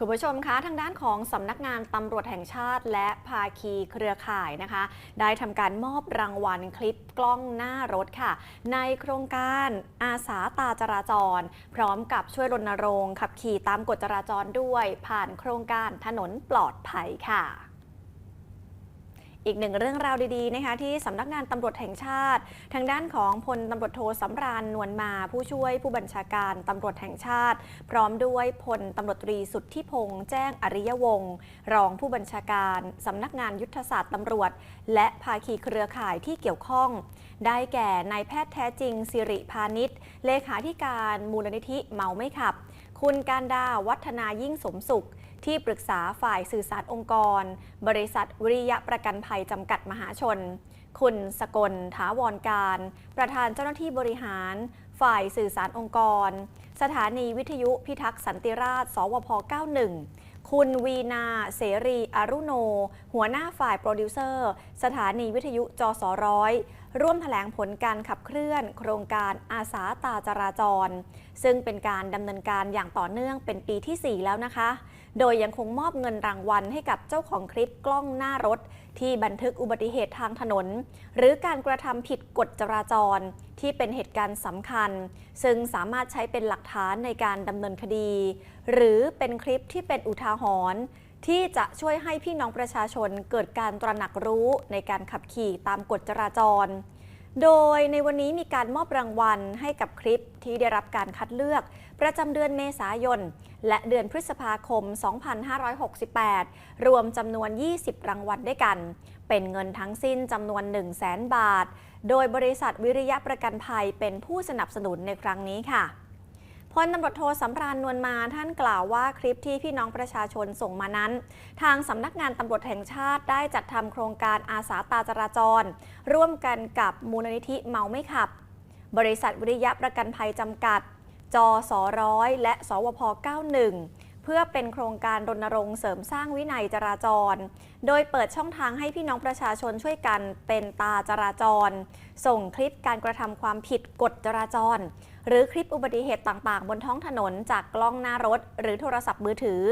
คุณผู้ชมคะทางด้านของสำนักงานตำรวจแห่งชาติ และภาคีเครือข่ายนะคะ ได้ทำการมอบรางวัลคลิปกล้องหน้ารถค่ะ ในโครงการอาสาตาจราจร พร้อมกับช่วยรณรงค์ขับขี่ตามกฎจราจรด้วย ผ่านโครงการถนนปลอดภัยค่ะ อีกหนึ่งเรื่องราวดีๆนะคะที่สำนักงานตำรวจแห่งชาติ ทางด้านของพลตำรวจโทสำราญนวลมาผู้ช่วยผู้บัญชาการตำรวจแห่งชาติ พร้อมด้วยพลตำรวจตรีสุทธิพงษ์แจ้งอริยวงศ์รองผู้บัญชาการสำนักงานยุทธศาสตร์ตำรวจ และภาคีเครือข่ายที่เกี่ยวข้อง ได้แก่นายแพทย์แท้จริงสิริพานิชเลขาธิการมูลนิธิเมาไม่ขับ คุณการดาวัฒนายิ่งสมสุข ที่ปรึกษาฝ่ายสื่อสารองค์กร บริษัทวิริยะประกันภัยจำกัดมหาชน คุณสกลถาวรการ ประธานเจ้าหน้าที่บริหาร ฝ่ายสื่อสารองค์กร สถานีวิทยุพิทักษ์สันติราษฎร์สวพ 91คุณวีนาเสรีอารุโน หัวหน้าฝ่ายโปรดิวเซอร์ สถานีวิทยุจสร้อย ร่วมแถลงผลการขับเคลื่อน โครงการอาสาตาจราจร ซึ่งเป็นการดำเนินการอย่างต่อเนื่องเป็นปีที่ 4 แล้วนะคะ โดยยังคงมอบเงินรางวัลให้กับเจ้าของคลิปกล้องหน้ารถ ที่บันทึกอุบัติเหตุทางถนน หรือการกระทำผิดกฎจราจร ที่เป็นเหตุการณ์สำคัญ ซึ่งสามารถใช้เป็นหลักฐานในการดำเนินคดี หรือเป็นคลิปที่เป็นอุทาหรณ์ ที่จะช่วยให้พี่น้องประชาชนเกิดการตระหนักรู้ในการขับขี่ตามกฎจราจร โดยในวันนี้มีการมอบรางวัลให้กับคลิปที่ได้รับการคัดเลือก ประจำเดือนเมษายน และเดือนพฤษภาคม 2568 รวมจำนวน 20 รางวัลด้วยกัน เป็นเงินทั้งสิ้นจำนวน 1 0 0 0 0แบาท โดยบริษัทวิริยะประกันภัยเป็นผู้สนับสนุนในครั้งนี้ค่ะ พลตำรวจโทสำราญนวลมาท่านกล่าวว่าคลิปที่พี่น้องประชาชนส่งมานั้น ทางสำนักงานตำรวจแห่งชาติได้จัดทำโครงการอาสาตาจราจร ร่วมกันกับมูลนิธิเมาไม่ขับ บริษัทวิริยะประกันภัยจำกัด จสร้อยและ สวพ 91เพื่อเป็นโครงการรณรงค์เสริมสร้างวินัยจราจร โดยเปิดช่องทางให้พี่น้องประชาชนช่วยกันเป็นตาจราจร ส่งคลิปการกระทำความผิดกฎจราจรหรือคลิปอุบัติเหตุต่างๆ บนท้องถนนจากกล้องหน้ารถ หรือโทรศัพท์มือถือ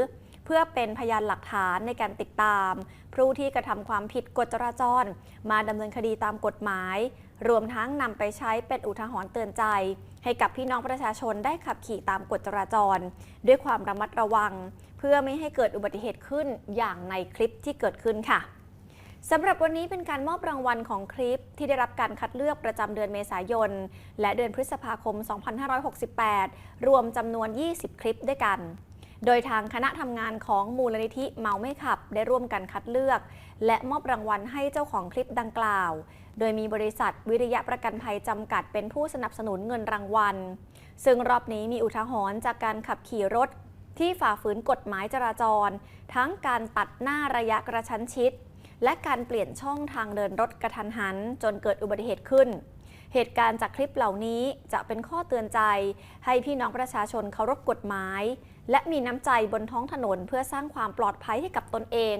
เพื่อเป็นพยานหลักฐานในการติดตาม ผู้ที่กระทำความผิดกฎจราจร มาดำเนินคดีตามกฎหมาย รวมทั้งนำไปใช้เป็นอุทาหรณ์เตือนใจ ให้กับพี่น้องประชาชนได้ขับขี่ตามกฎจราจร ด้วยความระมัดระวัง เพื่อไม่ให้เกิดอุบัติเหตุขึ้นอย่างในคลิปที่เกิดขึ้นค่ะ สำหรับวันนี้เป็นการมอบรางวัลของคลิปที่ได้รับการคัดเลือกประจำเดือนเมษายน และเดือนพฤษภาคม 2568 รวมจำนวน 20 คลิปด้วยกัน โดยทางคณะทำงานของมูลนิธิเมาไม่ขับ ได้ร่วมกันคัดเลือก และมอบรางวัลให้เจ้าของคลิปดังกล่าว โดยมีบริษัทวิริยะประกันภัยจำกัดเป็นผู้สนับสนุนเงินรางวัล ซึ่งรอบนี้มีอุทาหรณ์จากการขับขี่รถ ที่ฝ่าฝืนกฎหมายจราจร ทั้งการตัดหน้าระยะกระชั้นชิด และการเปลี่ยนช่องทางเดินรถกระทันหัน จนเกิดอุบัติเหตุขึ้น เหตุการณ์จากคลิปเหล่านี้จะเป็นข้อเตือนใจ ให้พี่น้องประชาชนเคารพกฎหมาย และมีน้ำใจบนท้องถนนเพื่อสร้างความปลอดภัยให้กับตนเอง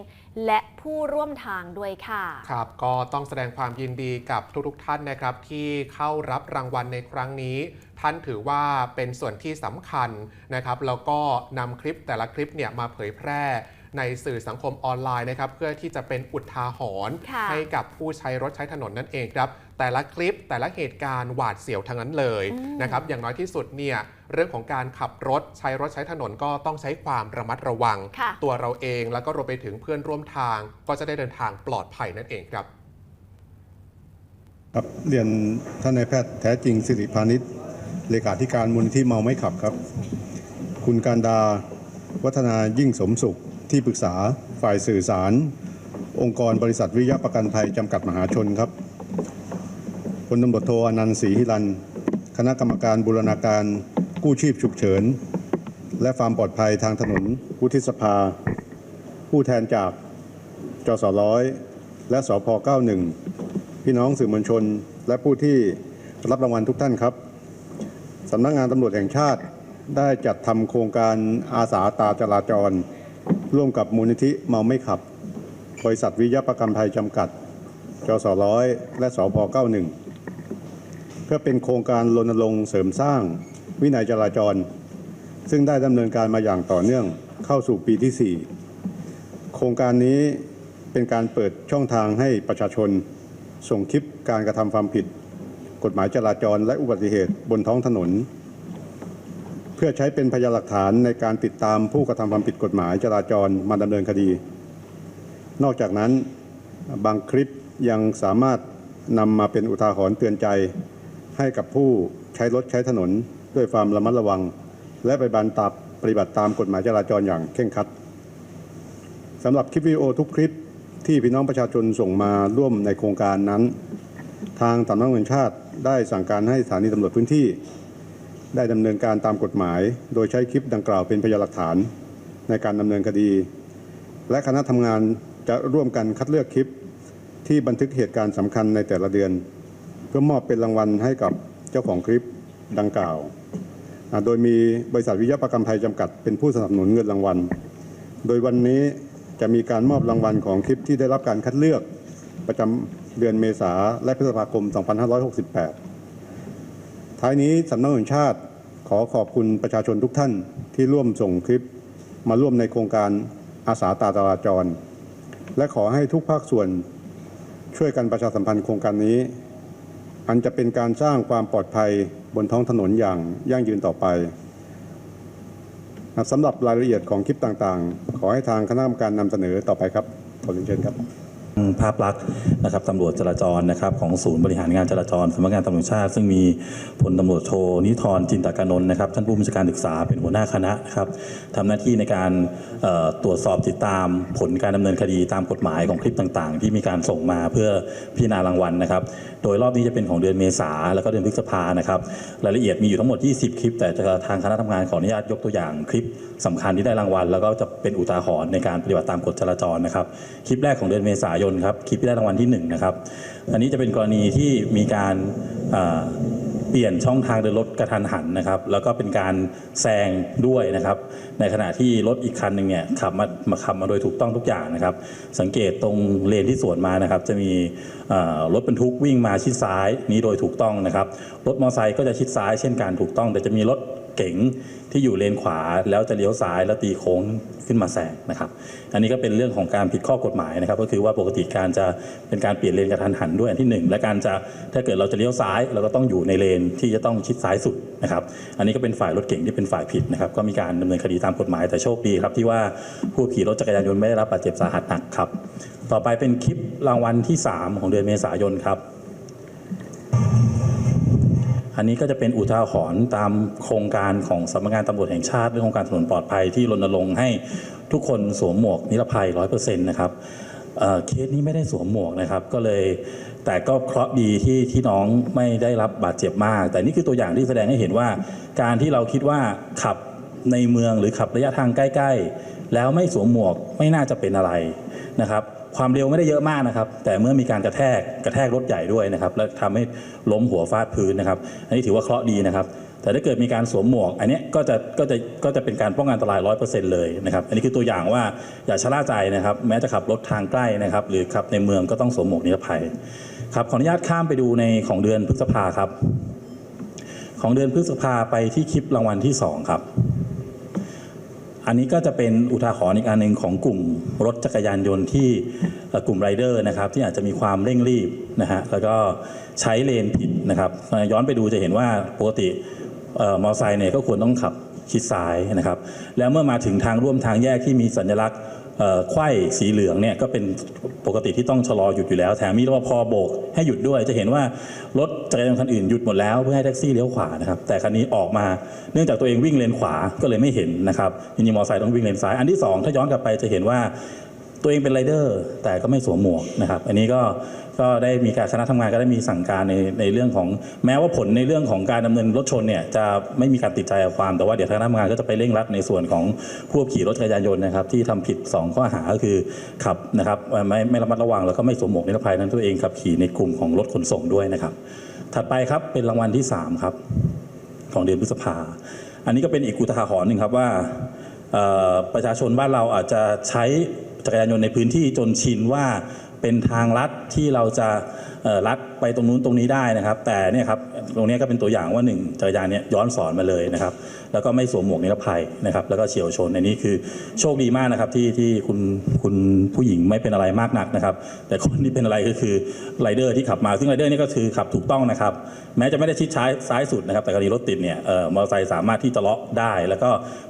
และผู้ร่วมทางด้วยค่ะ ครับ ก็ต้องแสดงความยินดีกับทุกๆท่านนะครับ ที่เข้ารับรางวัลในครั้งนี้ท่านถือว่าเป็นส่วนที่สำคัญนะครับ แล้วก็นำคลิปแต่ละคลิปเนี่ยมาเผยแพร่ ในสื่อสังคมออนไลน์นะครับเพื่อที่จะเป็นอุทาหรณ์ค่ะให้กับผู้ใช้รถใช้ถนนนั่นเองครับแต่ละคลิปแต่ละเหตุการณ์หวาดเสียวทั้งนั้นเลยอืมนะครับอย่างน้อยที่สุดเนี่ยเรื่องของการขับรถใช้รถใช้ถนนก็ต้องใช้ความระมัดระวังค่ะตัวเราเองแล้วก็รวมไปถึงเพื่อนร่วมทาง ก็จะได้เดินทางปลอดภัยนั่นเองครับครับเรียนท่านนายแพทย์แท้จริงสิริพานิชเลขาธิการมูลที่เมาไม่ขับครับ คุณการดาวัฒนายิ่งสมสุข ที่ปรึกษาฝ่ายสื่อสาร องค์กรบริษัทวิยะประกันภัยจำกัดมหาชนครับพลตำรวจโทอนันต์ศรีหิรัน คณะกรรมการบูรณาการกู้ชีพฉุกเฉิน และความปลอดภัยทางถนนวุฒิสภา ผู้แทนจากจสร้อยและสพ91 พี่น้องสื่อมวลชน และผู้ที่รับรางวัลทุกท่านครับสำนักงานตำรวจแห่งชาติได้จัดทำโครงการอาสาตาจราจร ร่วมกับมูลนิธิเมาไม่ขับ บริษัทวิยะประกันภัยจำกัด จสร้อยและสพ91 เพื่อเป็นโครงการรณรงค์เสริมสร้างวินัยจราจร ซึ่งได้ดำเนินการมาอย่างต่อเนื่องเข้าสู่ปีที่ 4 โครงการนี้เป็นการเปิดช่องทางให้ประชาชน ส่งคลิปการกระทำความผิด กฎหมายจราจรและอุบัติเหตุบนท้องถนน เพื่อใช้เป็นพยานหลักฐานในการติดตามผู้กระทำความผิดกฎหมายจราจรมาดำเนินคดี นอกจากนั้นบางคลิปยังสามารถนำมาเป็นอุทาหรณ์เตือนใจให้กับผู้ใช้รถใช้ถนนด้วยความระมัดระวัง และไปบันตับปฏิบัติตามกฎหมายจราจรอย่างเคร่งครัดสำหรับคลิปวิดีโอทุกคลิปที่พี่น้องประชาชนส่งมาร่วมในโครงการนั้น ทางสำนักงานชาติได้สั่งการให้สถานีตำรวจพื้นที่ ได้ดำเนินการตามกฎหมาย โดยใช้คลิปดังกล่าวเป็นพยานหลักฐานในการดำเนินคดี และคณะทำงานจะร่วมกันคัดเลือกคลิปที่บันทึกเหตุการณ์สำคัญในแต่ละเดือน เพื่อมอบเป็นรางวัลให้กับเจ้าของคลิปดังกล่าว โดยมีบริษัทวิทยาประกันภัยจำกัดเป็นผู้สนับสนุนเงินรางวัล โดยวันนี้จะมีการมอบรางวัลของคลิปที่ได้รับการคัดเลือกประจำเดือนเมษาและพฤษภาคม 2568 ท้ายนี้สำนักงานชาติขอขอบคุณประชาชนทุกท่านที่ร่วมส่งคลิปมาร่วมในโครงการอาสาตาจราจร และขอให้ทุกภาคส่วนช่วยกันประชาสัมพันธ์โครงการนี้ อันจะเป็นการสร้างความปลอดภัยบนท้องถนนอย่างยั่งยืนต่อไปสำหรับรายละเอียดของคลิปต่างๆ ขอให้ทางคณะกรรมการนำเสนอต่อไปครับขอเรียนเชิญครับ ภาพลักษณ์นะครับตำรวจจราจรนะครับของศูนย์บริหารงานจราจรสำนักงานตำรวจชาติ ซึ่งมีพลตำรวจโทนิธรจินตกานนท์นะครับท่านผู้บัญชาการศึกษาเป็นหัวหน้าคณะครับทำหน้าที่ในการตรวจสอบติดตามผลการดำเนินคดีตามกฎหมายของคลิปต่างๆ ที่มีการส่งมาเพื่อพิจารณารางวัลนะครับ โดยรอบนี้จะเป็นของเดือนเมษาแล้วก็เดือนพฤษภานะครับรายละเอียดมีอยู่ทั้งหมด 20 คลิป แต่ทางคณะทำงานขออนุญาตยกตัวอย่างคลิปสำคัญที่ได้รางวัล แล้วก็จะเป็นอุทาหรณ์ในการปฏิบัติตามกฎจราจรนะครับคลิปแรกของเดือนเมษายนครับคลิปที่ได้รางวัลที่1นะครับอันนี้จะเป็นกรณีที่มีการเปลี่ยนช่องทางเดินรถกระทันหันนะครับ แล้วก็เป็นการแซงด้วยนะครับ ในขณะที่รถอีกคันหนึ่งเนี่ยขับมามาขับมาโดยถูกต้องทุกอย่างนะครับ สังเกตตรงเลนที่สวนมานะครับ จะมีรถบรรทุกวิ่งมาชิดซ้ายนี้โดยถูกต้องนะครับ รถมอเตอร์ไซค์ก็จะชิดซ้ายเช่นกันถูกต้อง แต่จะมีรถ เก๋งที่อยู่เลนขวาแล้วจะเลี้ยวซ้ายแล้วตีโค้งขึ้นมาแซงนะครับ อันนี้ก็เป็นเรื่องของการผิดข้อกฎหมายนะครับ ก็คือว่าปกติการจะเป็นการเปลี่ยนเลนกระทันหันด้วยอันที่หนึ่งและการจะถ้าเกิดเราจะเลี้ยวซ้าย เราก็ต้องอยู่ในเลนที่จะต้องชิดซ้ายสุดนะครับ อันนี้ก็เป็นฝ่ายรถเก๋งที่เป็นฝ่ายผิดนะครับ ก็มีการดำเนินคดีตามกฎหมายแต่โชคดีครับที่ว่าผู้ขี่รถจักรยานยนต์ไม่ได้รับบาดเจ็บสาหัสหนักครับ ต่อไปเป็นคลิปรางวัลที่ 3 ของเดือนเมษายนครับ อันนี้ก็จะเป็นอุทาหรณ์ตามโครงการของสำนักงานตำรวจแห่งชาติเรื่องของการถนนปลอดภัยที่รณรงค์ให้ทุกคนสวมหมวกนิรภัย 100%นะครับเอ่อเคสนี้ไม่ได้สวมหมวกนะครับ ก็เลยแต่ก็เคราะห์ดีที่ที่น้องไม่ได้รับบาดเจ็บมาก แต่นี่คือตัวอย่างที่แสดงให้เห็นว่า การที่เราคิดว่าขับในเมืองหรือขับระยะทางใกล้ ๆ แล้วไม่สวมหมวกไม่น่าจะเป็นอะไรนะครับ ความเร็วไม่ได้เยอะมากนะครับ แต่เมื่อมีการกระแทกกระแทกรถใหญ่ด้วยนะครับ แล้วทำให้ล้มหัวฟาดพื้นนะครับ อันนี้ถือว่าเคราะห์ดีนะครับ แต่ถ้าเกิดมีการสวมหมวก อันนี้ก็จะก็จะก็จะเป็นการป้องกันอันตรายร้อยเปอร์เซ็นต์เลยนะครับ อันนี้คือตัวอย่างว่าอย่าชะล่าใจนะครับ แม้จะขับรถทางใกล้นะครับ หรือขับในเมืองก็ต้องสวมหมวกนิรภัยครับขออนุญาตข้ามไปดูในของเดือนพฤษภาครับ ของเดือนพฤษภาไปที่คลิปรางวัลที่สองครับ อันนี้ก็จะเป็นอุทาหรณ์อีกอันหนึ่งของกลุ่มรถจักรยานยนต์ที่กลุ่มไรเดอร์นะครับที่อาจจะมีความเร่งรีบนะฮะแล้วก็ใช้เลนผิดนะครับ ย้อนไปดูจะเห็นว่าปกติมอเตอร์ไซค์เนี่ยก็ควรต้องขับชิดซ้ายนะครับ แล้วเมื่อมาถึงทางร่วมทางแยกที่มีสัญลักษณ์ ไข้สีเหลืองเนี่ยก็เป็นปกติที่ต้องชะลอหยุดอยู่แล้ว แถมมีรปภโบกให้หยุดด้วย จะเห็นว่ารถจักรยานคันอื่นหยุดหมดแล้วเพื่อให้แท็กซี่เลี้ยวขวานะครับแต่คันนี้ออกมาเนื่องจากตัวเองวิ่งเลนขวาก็เลยไม่เห็นนะครับจริงๆมอเตอร์ไซค์ต้องวิ่งเลนซ้ายอันที่สองถ้าย้อนกลับไปจะเห็นว่า ตัวเองเป็นไรเดอร์ แต่ก็ไม่สวมหมวกนะครับ อันนี้ก็ก็ได้มีการคณะทำงานก็ได้มีสั่งการในในเรื่องของแม้ว่าผลในเรื่องของการดำเนินรถชนเนี่ยจะไม่มีการติดใจเอาความแต่ว่าเดี๋ยวทางคณะทำงานก็จะไปเร่งรัดในส่วนของผู้ขี่รถจักรยานยนต์นะครับที่ทำผิด 2 ข้อหาก็คือขับนะครับไม่ไม่ระมัดระวังแล้วก็ไม่สวมหมวกนิรภัยนั้นตัวเองขับขี่ในกลุ่มของรถขนส่งด้วยนะครับ ถัดไปครับเป็นรางวัลที่สามครับ ของเดือนพฤษภา อันนี้ก็เป็นอีกอุทาหรณ์หนึ่งครับว่าประชาชนบ้านเราอาจจะใช้ จักรยานยนต์ในพื้นที่จนชินว่าเป็นทางลัดที่เราจะลัดไปตรงนู้นตรงนี้ได้นะครับ แต่เนี่ยครับตรงนี้ก็เป็นตัวอย่างว่าหนึ่งจักรยานเนี่ยย้อนสอนมาเลยนะครับ แล้วก็ไม่สวมหมวกนิรภัยนะครับ แล้วก็เฉียวชนอันนี้คือโชคดีมากนะครับที่ที่คุณคุณผู้หญิงไม่เป็นอะไรมากนักนะครับ แต่คนที่เป็นอะไรก็คือไรเดอร์ที่ขับมาซึ่งไรเดอร์นี่ก็คือขับถูกต้องนะครับ แม้จะไม่ได้ชิดซ้ายซ้ายสุดนะครับ แต่กรณีรถติดเนี่ยเอ่อมอเตอร์ไซค์สามารถที่จะเลาะได้ แล้วก็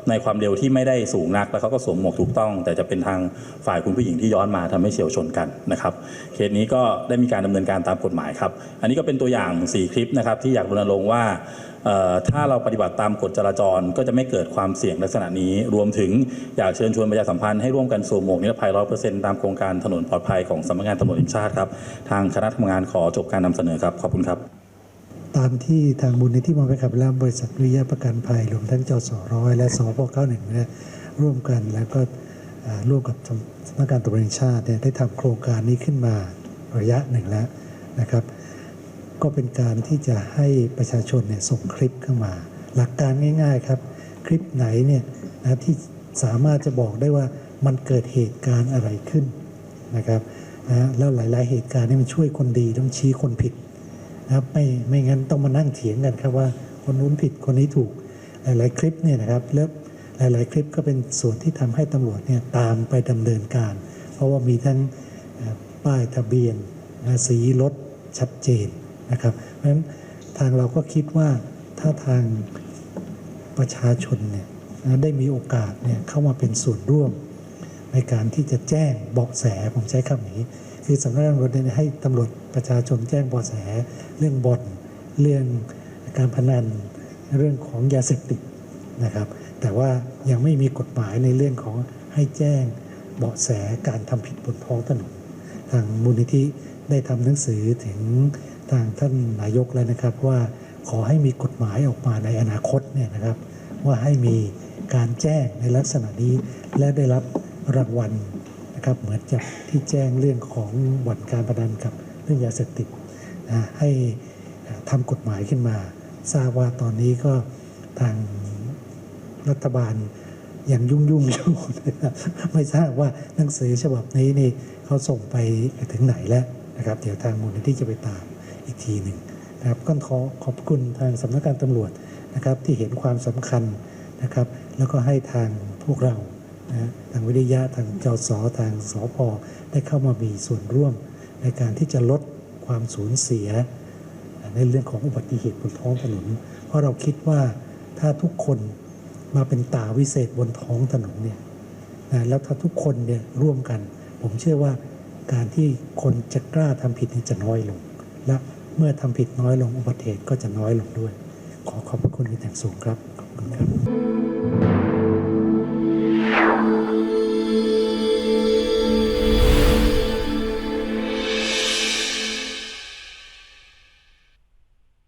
ในความเร็วที่ไม่ได้สูงนัก แล้วเขาก็สวมหมวกถูกต้อง แต่จะเป็นทางฝ่ายคุณผู้หญิงที่ย้อนมาทำให้เฉียวชนกันนะครับเคสนี้ก็ได้มีการดำเนินการตามกฎหมายครับ อันนี้ก็เป็นตัวอย่าง 4 คลิปนะครับที่อยากรณรงค์ว่าถ้าเราปฏิบัติตามกฎจราจรก็จะไม่เกิดความเสี่ยงลักษณะนี้ รวมถึงอยากเชิญชวนประชาสัมพันธ์ให้ร่วมกันสวมหมวกนิรภัย100%ตามโครงการถนนปลอดภัยของสำนักงานตำรวจแห่งชาติครับทางคณะทำงานขอจบการนำเสนอครับขอบคุณครับตามที่ทางมูลนิธิมองไปขับและบริษัทวิยะประกันภัยรวมทั้งจสร้อยและสพ91เนี่ยร่วมกันแล้วก็ร่วมกับสำนักงานตำรวจแห่งชาติเนี่ยได้ทำโครงการนี้ขึ้นมาระยะหนึ่งแล้ว นะครับ ก็เป็นการที่จะให้ประชาชนเนี่ยส่งคลิปเข้ามา หลักการง่าย ๆครับ คลิปไหนเนี่ยนะที่สามารถจะบอกได้ว่ามันเกิดเหตุการณ์อะไรขึ้นนะครับนะแล้วหลาย ๆ เหตุการณ์นี่มันช่วยคนดีต้องชี้คนผิดนะครับไม่ไม่งั้นต้องมานั่งเถียงกันครับว่าคนนู้นผิดคนนี้ถูกหลาย ๆ คลิปเนี่ยนะครับแล้วหลาย ๆ คลิปก็เป็นส่วนที่ทำให้ตำรวจเนี่ยตามไปดำเนินการ เพราะว่ามีทั้งป้ายทะเบียนสีรถ ชัดเจนนะครับ เพราะฉะนั้นทางเราก็คิดว่าถ้าทางประชาชนเนี่ยได้มีโอกาสเนี่ยเข้ามาเป็นส่วนร่วม ในการที่จะแจ้งเบาะแสผมใช้คำนี้ คือสำนักงานตำรวจเนี่ยให้ตำรวจประชาชนแจ้งเบาะแส เรื่องบ่อนเรื่องการพนันเรื่องของยาเสพติดนะครับแต่ว่ายังไม่มีกฎหมายในเรื่องของให้แจ้งเบาะแสการทำผิดบนท้องถนนทางมูลนิธิ ได้ทำหนังสือถึงทางท่านนายกแล้วนะครับ ว่าขอให้มีกฎหมายออกมาในอนาคตเนี่ยนะครับ ว่าให้มีการแจ้งในลักษณะนี้ และได้รับรางวัลนะครับเหมือนกับที่แจ้งเรื่องของบ่อนการพนันกับเรื่องยาเสพติดนะให้ทำกฎหมายขึ้นมา ทราบว่าตอนนี้ก็ทางรัฐบาลยังยุ่งยุ่งอยู่ไม่ทราบว่าหนังสือฉบับนี้นี่เขาส่งไปถึงไหนแล้ว นะครับเดี๋ยวทางมูลนิธิจะไปตามอีกทีหนึ่งนะครับก็ขอขอบคุณทางสำนักงานตำรวจนะครับที่เห็นความสำคัญนะครับแล้วก็ให้ทางพวกเรานะทางวิทยาทางจสทางสพได้เข้ามามีส่วนร่วม ในการที่จะลดความสูญเสีย ในเรื่องของอุบัติเหตุบนท้องถนน เพราะเราคิดว่าถ้าทุกคนมาเป็นตาวิเศษบนท้องถนนเนี่ยนะแล้วถ้าทุกคนเนี่ยร่วมกัน ผมเชื่อว่า การที่คนจะกล้าทำผิดนี่จะน้อยลง และเมื่อทำผิดน้อยลงอุบัติเหตุก็จะน้อยลงด้วย ขอขอบพระคุณเป็นอย่างสูงครับขอบคุณครับ